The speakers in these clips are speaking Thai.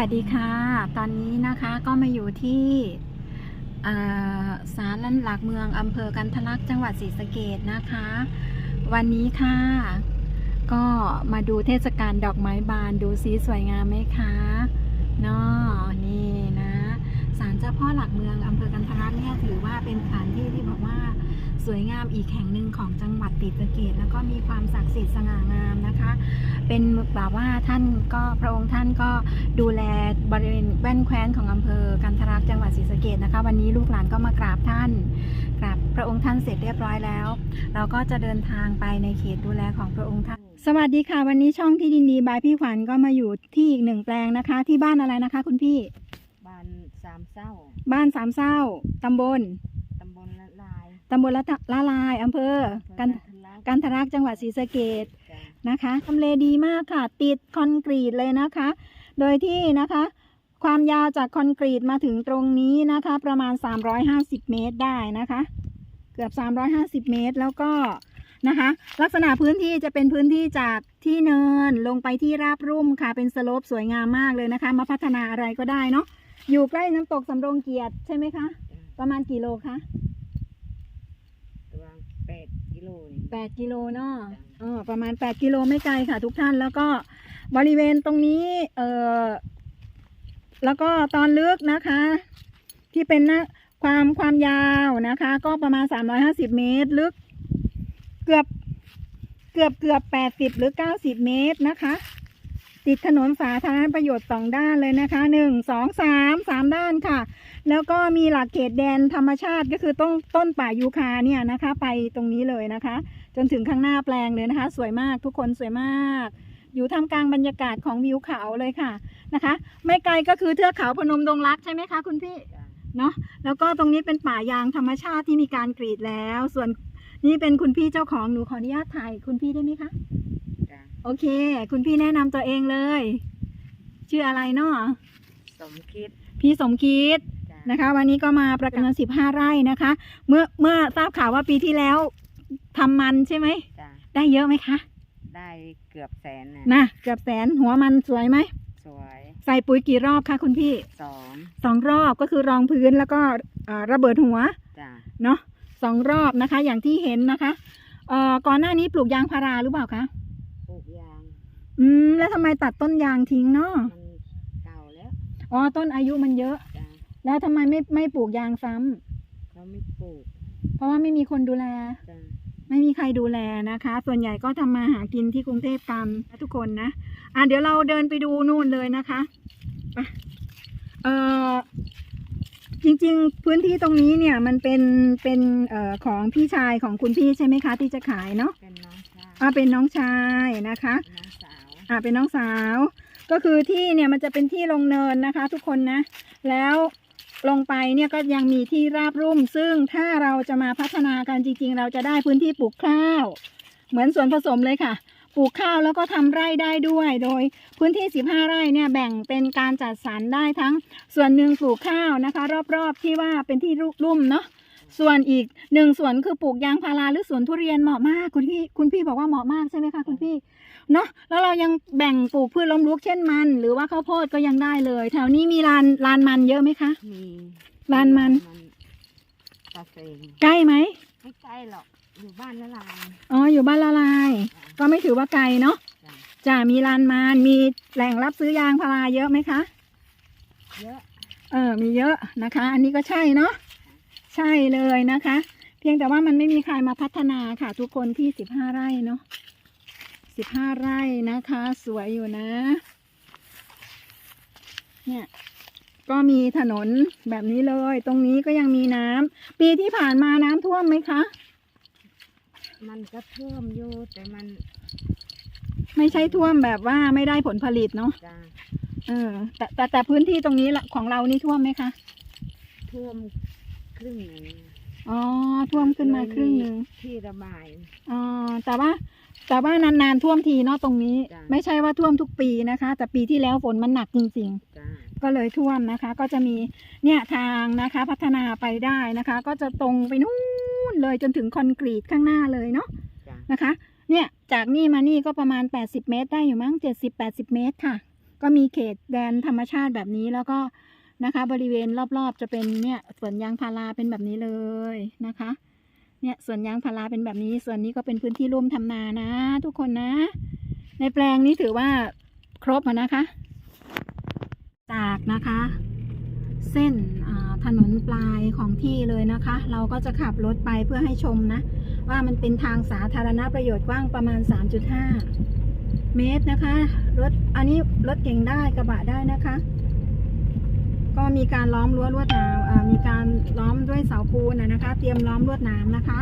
วัสดีค่ะ ตอนนี้นะคะก็มาอยู่ที่ศาลหลักเมืองอำเภอกันทลักจังหวัดศรีสะเกดนะคะ วันนี้ค่ะ ก็มาดูเทศกาลดอกไม้บานดูสีสวยงามไหมคะเนาะนี่นะศาลเจ้าพ่อหลักเมืองอำเภอกันทลักเนี่ยถือว่าเป็นสถานที่ที่บอกว่า สวยงามอีกแห่งหนึ่งของจังหวัดศรีสะเกดแล้วก็มีความศักดิ์สิทธิ์สง่างามนะคะ เป็นแบบว่าท่านก็พระองค์ท่านก็ดูแลบริเวณแว่นแคว้นของอำเภอกันทรักจังหวัดศรีสะเกดนะคะ วันนี้ลูกหลานก็มากราบท่านกราบพระองค์ท่านเสร็จเรียบร้อยแล้ว เราก็จะเดินทางไปในเขตดูแลของพระองค์ท่าน สวัสดีค่ะ วันนี้ช่องที่ดินดีบายพี่ขวัญก็มาอยู่ที่อีกหนึ่งแปลงนะคะ ที่บ้านอะไรนะคะ คุณพี่บ้านสามเศร้า บ้านสามเศร้าตำบลตำบลละลาย ตำบลละละลายอำเภออำเภอกันทะลักกันทรักจังหวัดศรีสะเกดจ้ะนะคะทำเลดีมากค่ะ ติดคอนกรีตเลยนะคะ โดยที่นะคะ ความยาวจากคอนกรีตมาถึงตรงนี้นะคะ ประมาณ 350 เมตรได้นะคะ เกือบ 350 เมตรแล้วก็นะคะ ลักษณะพื้นที่จะเป็นพื้นที่จากที่เนินลงไปที่ราบรุ่มค่ะ เป็นสโลปสวยงามมากเลยนะคะ มาพัฒนาอะไรก็ได้เนาะอยู่ใกล้น้ำตกสำโรงเกียรติใช่ไหมคะจ้ะประมาณกี่โลคะตัว แปดกิโลนี่8กิโลเนาะจ้ะเออประมาณ8กิโลไม่ไกลค่ะ ทุกท่านแล้วก็บริเวณตรงนี้เออแล้วก็ตอนลึกนะคะ ที่เป็นหน้าความความยาวนะคะ ก็ประมาณ350เมตรลึก เกือบเกือบเกือบ80หรือ90เมตรนะคะ ติดถนนสาธารณประโยชน์สองด้านเลยนะคะหนึ่งสองสามสามด้านค่ะ แล้วก็มีหลักเขตแดนธรรมชาติก็คือต้นต้นป่ายูคาเนี่ยนะคะ ไปตรงนี้เลยนะคะ จนถึงข้างหน้าแปลงเลยนะคะ สวยมากทุกคนสวยมาก อยู่ท่ามกลางบรรยากาศของวิวเขาเลยค่ะนะคะ ไม่ไกลก็คือเทือกเขาพนมดงรักใช่ไหมคะคุณพี่เนาะแล้วก็ตรงนี้เป็นป่ายางธรรมชาติที่มีการกรีดแล้ว ส่วนนี่เป็นคุณพี่เจ้าของหนูขออนุญาตถ่ายคุณพี่ได้ไหมคะ โอเค คุณพี่แนะนำตัวเองเลย ชื่ออะไรเนาะสมคิดพี่สมคิดจ้ะนะคะ วันนี้ก็มาประกันสิบห้าไร่นะคะ เมื่อเมื่อทราบข่าวว่าปีที่แล้วทำมันใช่ไหม จ้ะได้เยอะไหมคะได้เกือบแสนน่ะนะเกือบแสนหัวมันสวยไหม สวยใส่ปุ๋ยกี่รอบคะคุณพี่สองสองรอบก็คือรองพื้นแล้วก็เอ่อระเบิดหัว จ้ะเนาะสองรอบนะคะ อย่างที่เห็นนะคะเอ่อก่อนหน้านี้ปลูกยางพาราหรือเปล่าคะปลูก ยาง อืม แล้วทำไมตัดต้นยางทิ้งเนาะมันเก่าแล้วอ๋อ ต้นอายุมันเยอะ จ้ะแล้วทำไมไม่ไม่ปลูกยางซ้ำเขาไม่ปลูกเพราะว่าไม่มีคนดูแล จ้ะไม่มีใครดูแลนะคะ ส่วนใหญ่ก็ทำมาหากินที่กรุงเทพกันนะทุกคนนะ อะเดี๋ยวเราเดินไปดูนู่นเลยนะคะไปเอ่อจริงๆพื้นที่ตรงนี้เนี่ยมันเป็นเป็นเอ่อของพี่ชายของคุณพี่ใช่ไหมคะ ที่จะขายเนาะเป็นน้องชาย อ่าเป็นน้องชายนะคะ น้องสาวอ่าเป็นน้องสาว ก็คือที่เนี่ยมันจะเป็นที่ลงเนินนะคะ ทุกคนนะ แล้วลงไปเนี่ยก็ยังมีที่ราบรุ่ม ซึ่งถ้าเราจะมาพัฒนากันจริง ๆ เราจะได้พื้นที่ปลูกข้าว เหมือนสวนผสมเลยค่ะ ปลูกข้าวแล้วก็ทำไร่ได้ด้วย โดยพื้นที่ 15 ไร่เนี่ยแบ่งเป็นการจัดสรรได้ทั้ง ส่วนหนึ่งปลูกข้าวนะคะ รอบๆที่ว่าเป็นที่รุ่มเนาะ ส่วนอีกหนึ่งส่วนคือปลูกยางพาราหรือสวนทุเรียนเหมาะมากคุณพี่คุณพี่บอกว่าเหมาะมากใช่ไหมคะคุณพี่เนาะแล้วเรายังแบ่งปลูกพืชล้มลุกเช่นมัน หรือว่าข้าวโพดก็ยังได้เลย แถวนี้มีลานลานมันเยอะไหมคะมีลานมัน ตาเซงใกล้ไหมไม่ใกล้หรอกอยู่บ้านละลาย อ๋ออยู่บ้านละลาย ก็ไม่ถือว่าไกลเนาะจ้ะจะมีลานมันมีแหล่งรับซื้อยางพาราเยอะไหมคะ เยอะ เออ มีเยอะนะคะ อันนี้ก็ใช่เนาะใช่เลยนะคะ เพียงแต่ว่ามันไม่มีใครมาพัฒนาค่ะ ทุกคนที่สิบห้าไร่เนาะสิบห้าไร่นะคะ สวยอยู่นะ เนี่ยก็มีถนนแบบนี้เลย ตรงนี้ก็ยังมีน้ำปีที่ผ่านมาน้ำท่วมไหมคะ มันก็ท่วมอยู่แต่มัน ไม่ใช่ท่วมแบบว่าไม่ได้ผลผลิตเนาะจ้ะเออแต่แต่แต่พื้นที่ตรงนี้ละของเรานี่ท่วมไหมคะ ท่วม ครึ่งหนึ่งอ๋อท่วมขึ้นมาครึ่งหนึ่งที่ระบาย อ๋อแต่ว่าแต่ว่านานๆท่วมทีเนาะตรงนี้ จ้ะ ไม่ใช่ว่าท่วมทุกปีนะคะ แต่ปีที่แล้วฝนมันหนักจริงจ้าๆก็เลยท่วมนะคะ ก็จะมีเนี่ยทางนะคะพัฒนาไปได้นะคะ ก็จะตรงไปนู่นเลยจนถึงคอนกรีตข้างหน้าเลยเนาะจ้านะคะ เนี่ยจากนี่มานี่ก็ประมาณ 80 เมตรได้อยู่มั้ง70-80 เมตรค่ะ ก็มีเขตแดนธรรมชาติแบบนี้แล้วก็ นะคะ บริเวณรอบๆจะเป็นเนี่ยสวนยางพาราเป็นแบบนี้เลยนะคะ เนี่ยสวนยางพาราเป็นแบบนี้ ส่วนนี้ก็เป็นพื้นที่ร่วมทำนานะ ทุกคนนะ ในแปลงนี้ถือว่าครบนะคะ จากนะคะ เส้นถนนปลายของที่เลยนะคะ เราก็จะขับรถไปเพื่อให้ชมนะ ว่ามันเป็นทางสาธารณประโยชน์กว้างประมาณ 3.5 เมตรนะคะ รถอันนี้รถเก่งได้กระบะได้นะคะ ก็มีการล้อมรั้วลวดหนามอ่ามีการล้อมด้วยเสาปูนนะนะคะ เตรียมล้อมลวดหนามนะคะ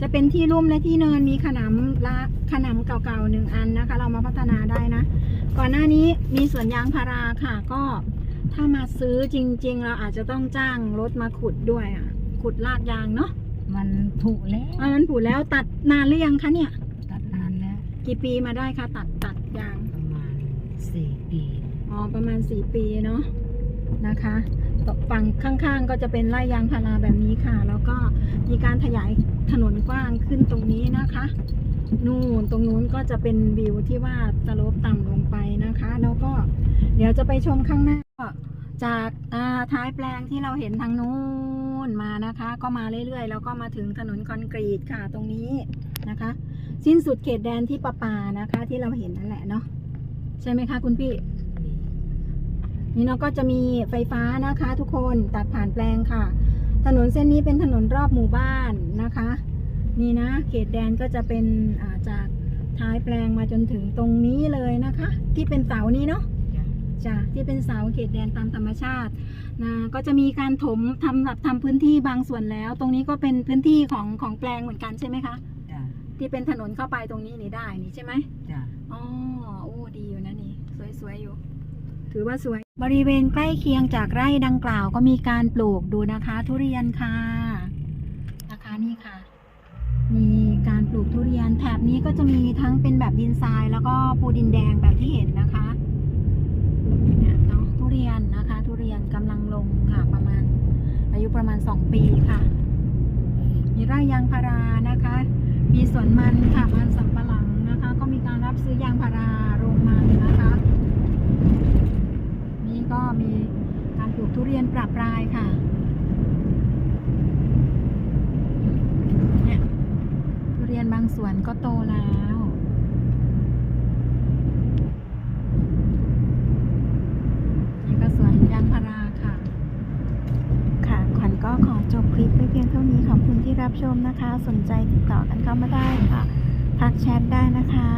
จะเป็นที่ลุ่มและที่เนินมีขนำละขนำเก่าๆหนึ่งอันนะคะ เรามาพัฒนาได้นะ ก่อนหน้านี้มีสวนยางพาราค่ะก็ถ้ามาซื้อจริง ๆ เราอาจจะต้องจ้างรถมาขุดด้วยอะขุดลากยางเนาะมันผุแล้วอ่ามันผุแล้วตัดนานหรือยังคะเนี่ย ตัดนานแล้ว กี่ปีมาได้คะตัดตัดยางประมาณสี่ปีอ๋อประมาณ4ปีเนาะ นะคะฝั่งข้างๆก็จะเป็นไร่ยางพาราแบบนี้ค่ะ แล้วก็มีการขยายถนนกว้างขึ้นตรงนี้นะคะ นู่นตรงนู้นก็จะเป็นวิวที่ว่าสโลปต่ำลงไปนะคะ แล้วก็เดี๋ยวจะไปชมข้างหน้าจากาท้ายแปลงที่เราเห็นทางนู้นมานะคะ ก็มาเรื่อยๆ แล้วก็มาถึงถนนคอนกรีตค่ะตรงนี้นะคะ สิ้นสุดเขตแดนที่ประปานะคะ ที่เราเห็นนั่นแหละเนาะใช่ไหมคะคุณพี่ นี่เนาะก็จะมีไฟฟ้านะคะทุกคนตัดผ่านแปลงค่ะ ถนนเส้นนี้เป็นถนนรอบหมู่บ้านนะคะ นี่นะเขตแดนก็จะเป็นอ่าจากท้ายแปลงมาจนถึงตรงนี้เลยนะคะ ที่เป็นเสานี้เนาะจ้ะจ้ะที่เป็นเสาเขตแดนตามธรรมชาตินะก็จะมีการถมทำแบบทำพื้นที่บางส่วนแล้ว ตรงนี้ก็เป็นพื้นที่ของของแปลงเหมือนกันใช่ไหมคะจ้ะที่เป็นถนนเข้าไปตรงนี้นี่ได้นี่ใช่ไหมจ้ะอ๋อโอ้ดีอยู่นะนี่ สวยๆอยู่ ถือว่าสวย บริเวณใกล้เคียงจากไร่ดังกล่าวก็มีการปลูกดูนะคะ ทุเรียนค่ะนะคะนี่ค่ะ มีการปลูกทุเรียนแถบนี้ก็จะมีทั้งเป็นแบบดินทราย แล้วก็ปูดินแดงแบบที่เห็นนะคะเนี่ยเนาะทุเรียนนะคะ ทุเรียนกำลังลงค่ะประมาณ อายุประมาณ 2 ปีค่ะ มีไร่ยางพารานะคะ มีสวนมันค่ะมันสำปะหลังนะคะ ก็มีการรับซื้อยางพาราโรงมันนะคะ เรียนปรับปรายค่ะเนี่ยทุเรียนบางส่วนก็โตแล้วนี่ก็สวนยางพาราค่ะ ค่ะ ขวัญก็ขอจบคลิปไปเพียงเท่านี้ขอบคุณที่รับชมนะคะ สนใจติดต่อกันเข้ามาได้ค่ะ ทักแชทได้นะคะ